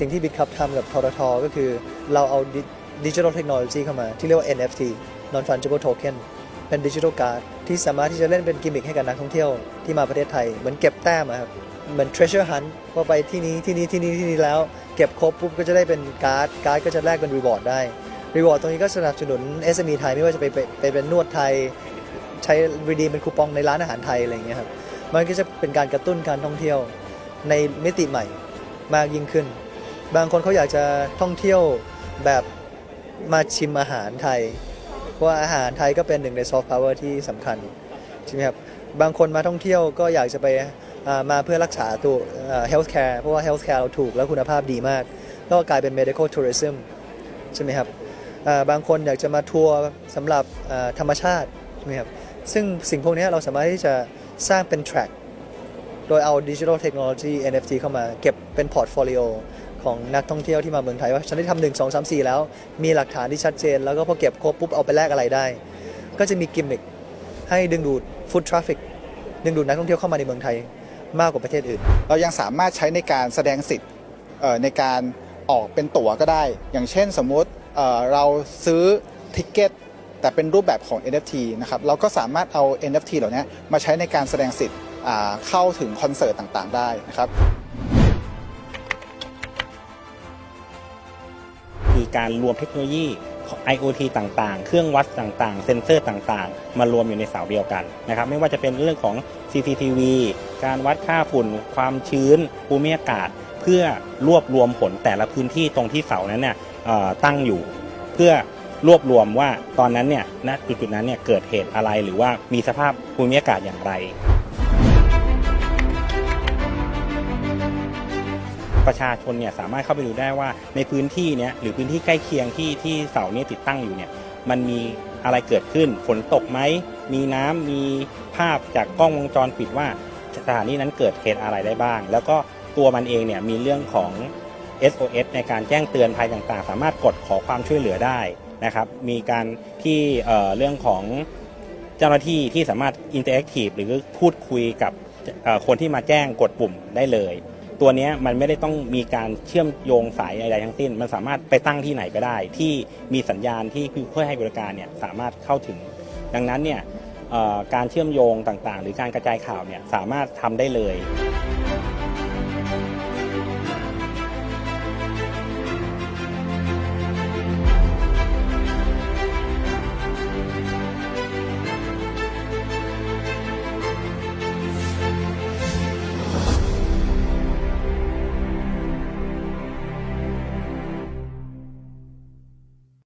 สิ่งที่บิตคับทำกับทรทก็คือเราเอาดิจิทัลเทคโนโลยีเข้ามา ที่เรียกว่า NFT non fungible token เป็นดิจิทัลการ์ดที่สามารถที่จะเล่นเป็นกิมมิคให้กับนักท่องเที่ยวที่มาประเทศไทย เหมือนเก็บแต้มครับเหมือน treasure hunt พอไปที่นี้ที่นี้ที่นี้ที่นี้แล้ว เก็บครบปุ๊บก็จะได้เป็นการ์ดการ์ดก็จะแลกเป็น reward ได้ reward ตรงนี้ก็สนับสนุน SME ไทยไม่ว่าจะไปไปเป็นนวดไทย ใช้ redeem เป็นคูปองในร้านอาหารไทยอะไรอย่างเงี้ยครับมันก็จะเป็นการกระตุ้นการท่องเที่ยวในมิติใหม่มากยิ่งขึ้น บางคนเขาอยากจะท่องเที่ยวแบบมาชิมอาหารไทย เพราะว่าอาหารไทยก็เป็นหนึ่งในซอฟต์พาวเวอร์ที่สำคัญใช่ไหมครับบางคนมาท่องเที่ยวก็อยากจะไปมาเพื่อรักษาตัวเฮลท์แคร์เพราะว่าเฮลท์แคร์เราถูกแล้วคุณภาพดีมากก็กลายเป็น medical tourism ใช่ไหมครับบางคนอยากจะมาทัวร์สำหรับธรรมชาติใช่ไหมครับซึ่งสิ่งพวกนี้เราสามารถที่จะสร้างเป็น track โดยเอาดิจิทัลเทคโนโลยี NFT เข้ามาเก็บเป็นพอร์ตโฟลิโอ ของนักท่องเที่ยวที่มาเมืองไทยว่าฉันได้ทำหนึ่งสองสามสี่แล้ว มีหลักฐานที่ชัดเจน แล้วก็พอเก็บครบปุ๊บเอาไปแลกอะไรได้ ก็จะมีกิมมิคให้ดึงดูดฟุตทราฟิกดึงดูดนักท่องเที่ยวเข้ามาในเมืองไทยมากกว่าประเทศอื่น เรายังสามารถใช้ในการแสดงสิทธิ์ในการออกเป็นตั๋วก็ได้ อย่างเช่นสมมุติเราซื้อทิเกตแต่เป็นรูปแบบของ NFT นะครับเราก็สามารถเอา NFT เหล่านี้มาใช้ในการแสดงสิทธิ์เข้าถึงคอนเสิร์ตต่างๆ ได้นะครับ การรวมเทคโนโลยี IoT ต่างๆ เครื่องวัดต่างๆ เซ็นเซอร์ต่างๆ มารวมอยู่ในเสาเดียวกันนะครับ ไม่ว่าจะเป็นเรื่องของ CCTV การวัดค่าฝุ่น ความชื้น ภูมิอากาศ เพื่อรวบรวมผลแต่ละพื้นที่ตรงที่เสานั้นเนี่ยตั้งอยู่ เพื่อรวบรวมว่าตอนนั้นเนี่ยณจุดๆนั้นเนี่ยเกิดเหตุอะไรหรือว่ามีสภาพภูมิอากาศอย่างไร ประชาชนเนี่ยสามารถเข้าไปดูได้ว่าในพื้นที่เนี้ยหรือพื้นที่ใกล้เคียงที่ที่เสาเนี้ติดตั้งอยู่เนี่ยมันมีอะไรเกิดขึ้นฝนตกไหมมีน้ำมีภาพจากกล้องวงจรปิดว่าสถานีนั้นเกิดเหตุอะไรได้บ้าง แล้วก็ตัวมันเองเนี่ยมีเรื่องของ SOS ในการแจ้งเตือนภัยต่างๆ สามารถกดขอความช่วยเหลือได้นะครับ มีการที่เเรื่องของเจ้าหน้าที่ที่สามารถอินเตอร์แอคทีฟหรือพูดคุยกับคนที่มาแจ้งกดปุ่มได้เลย ตัวนี้มันไม่ได้ต้องมีการเชื่อมโยงสายใดๆทั้งสิ้น มันสามารถไปตั้งที่ไหนก็ได้ ที่มีสัญญาณที่เพื่อให้บริการเนี่ยสามารถเข้าถึง ดังนั้นเนี่ยการเชื่อมโยงต่างๆ หรือการกระจายข่าวเนี่ยสามารถทำได้เลย